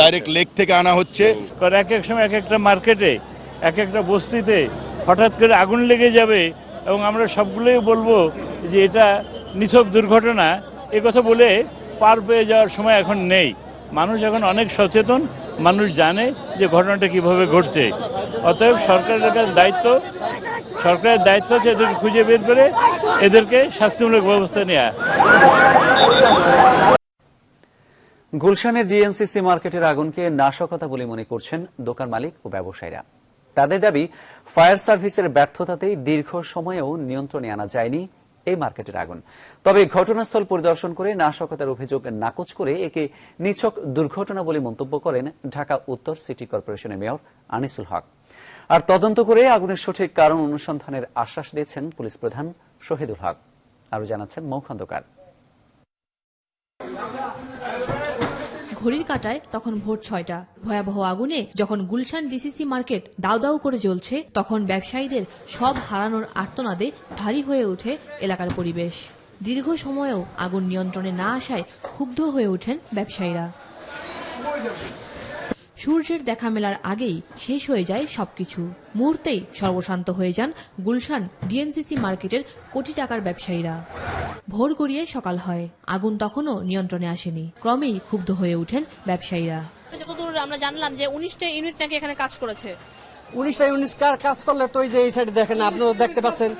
Direct lake থেকে আনা হচ্ছে। কারণ এক এক সময় এক একটা মার্কেটে এক একটা বস্তিতে হঠাৎ করে আগুন লেগে যাবে এবং আমরা সবগুলোই বলব যে এটা নিছক দুর্ঘটনা। এ কথা বলে পার পেয়ে যাওয়ার সময় এখন নেই। মানুষ এখন অনেক সচেতন মানুষ জানে যে ঘটনাটা কীভাবে ঘটছে। অতএব সরকারের কাছে দায়িত্ব সরকারের দায়িত্ব হচ্ছে এদেরকে খুঁজে বের করে এদেরকে শাস্তিমূলক ব্যবস্থা নেওয়া গুলশানের জিএনসিসি মার্কেটের আগুনকে নাশকতা বলে মনে করছেন দোকান মালিক ও ব্যবসায়ীরা। তাদের দাবি, ফায়ার সার্ভিসের ব্যর্থতাতেই দীর্ঘ সময়েও নিয়ন্ত্রণে আনা যায়নি এই মার্কেটের আগুন। তবে ঘটনাস্থল পরিদর্শন করে নাশকতার অভিযোগ নাকচ করে একে নিছক দুর্ঘটনা বলে মন্তব্য করেন ঢাকা উত্তর সিটি কর্পোরেশনের মেয়র আনিসুল হক। আর তদন্ত করে আগুনের সঠিক কারণ অনুসন্ধানের আশ্বাস দিয়েছেন পুলিশ প্রধান শহীদুল হক। আরও জানাচ্ছেন মৌ ঘড়ির কাটায় তখন ভোর ছয়টা। ভয়াবহ আগুনে যখন গুলশান ডিসিসি মার্কেট দাউ দাউ করে জ্বলছে, তখন ব্যবসায়ীদের সব হারানোর আর্তনাদে ভারী হয়ে ওঠে এলাকার পরিবেশ। দীর্ঘ সময়েও আগুন নিয়ন্ত্রণে না আসায় ক্ষুব্ধ হয়ে ওঠেন ব্যবসায়ীরা। সূর্যের দেখা মেলার আগেই শেষ হয়ে যায় সবকিছু। মুহূর্তেই সর্বশান্ত হয়ে যান গুলশান ডিএনসিসি মার্কেটের কোটি টাকার ব্যবসায়ীরা। ভোর গড়িয়ে সকাল হয়। আগুন তখনও নিয়ন্ত্রণে আসেনি। ক্রমেই ক্ষুব্ধ হয়ে ওঠেন ব্যবসায়ীরা। যতদূর আমরা জানলাম যে উনিশটা ইউনিট নাকি এখানে কাজ করেছে। উনিশটা ইউনিট কাজ করলে তো এই যে এই সাইডে দেখেন আপনারা দেখতে পাচ্ছেন।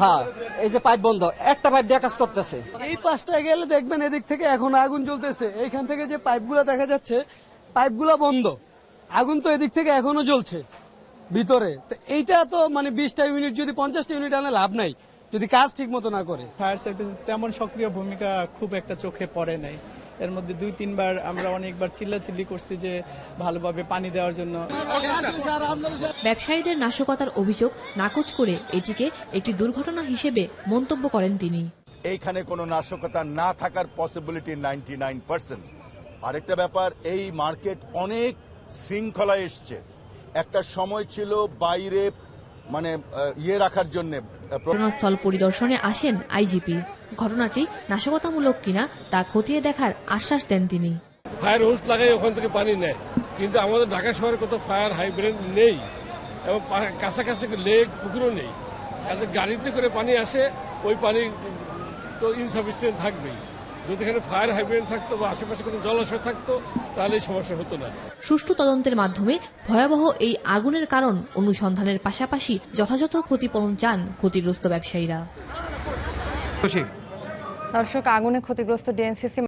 হ্যাঁ এই যে পাইপ বন্ধ একটা পাইপ দিয়ে কাজ করতেছে। এই পাঁচটায় গেলে দেখবেন এদিক থেকে এখন আগুন জ্বলতেছে। এইখান থেকে যে পাইপগুলো দেখা যাচ্ছে পাইপগুলো বন্ধ। আগুন তো এদিক থেকে এখনও জ্বলছে ভিতরে। তো এইটা তো মানে বিশটা ইউনিট যদি পঞ্চাশটা ইউনিট আনে লাভ নাই যদি কাজ ঠিক মতো না করে। ফায়ার সার্ভিস তেমন সক্রিয় ভূমিকা খুব একটা চোখে পড়ে নাই। এর মধ্যে দুই তিনবার আমরা অনেকবার চিল্লাচিল্লি করছি যে ভালোভাবে পানি দেওয়ার জন্য। ব্যবসায়ীদের নাশকতার অভিযোগ নাকচ করে এটিকে একটি দুর্ঘটনা হিসেবে মন্তব্য করেন তিনি। এইখানে কোনো নাশকতা না থাকার পসিবিলিটি নাইনটি নাইন পার্সেন্ট আরেকটা ব্যাপার এই মার্কেট অনেক শৃঙ্খলা এসছে। একটা সময় ছিল বাইরে মানে ইয়ে রাখার জন্য ঘটনাস্থল পরিদর্শনে আসেন আইজিপি। ঘটনাটি নাশকতামূলক কিনা তা খতিয়ে দেখার আশ্বাস দেন তিনি। ফায়ার হোস লাগাই ওখান থেকে পানি নেয়। কিন্তু আমাদের ঢাকা শহরে কত ফায়ার হাইব্রেন নেই এবং কাছাকাছি লেক পুকুরও নেই। গাড়িতে করে পানি আসে ওই পানি তো ইনসাফিসিয়েন্ট থাকবেই। যদি এখানে ফায়ার হাইড্রেন্ট থাকতো বা আশেপাশে কোনো জলাশয় থাকতো তাহলে এই সমস্যা হতো না। সুষ্ঠু তদন্তের মাধ্যমে ভয়াবহ এই আগুনের কারণ অনুসন্ধানের পাশাপাশি যথাযথ ক্ষতিপূরণ চান ক্ষতিগ্রস্ত ব্যবসায়ীরা। দর্শক আগুনে ক্ষতিগ্রস্ত ডিএনসিসি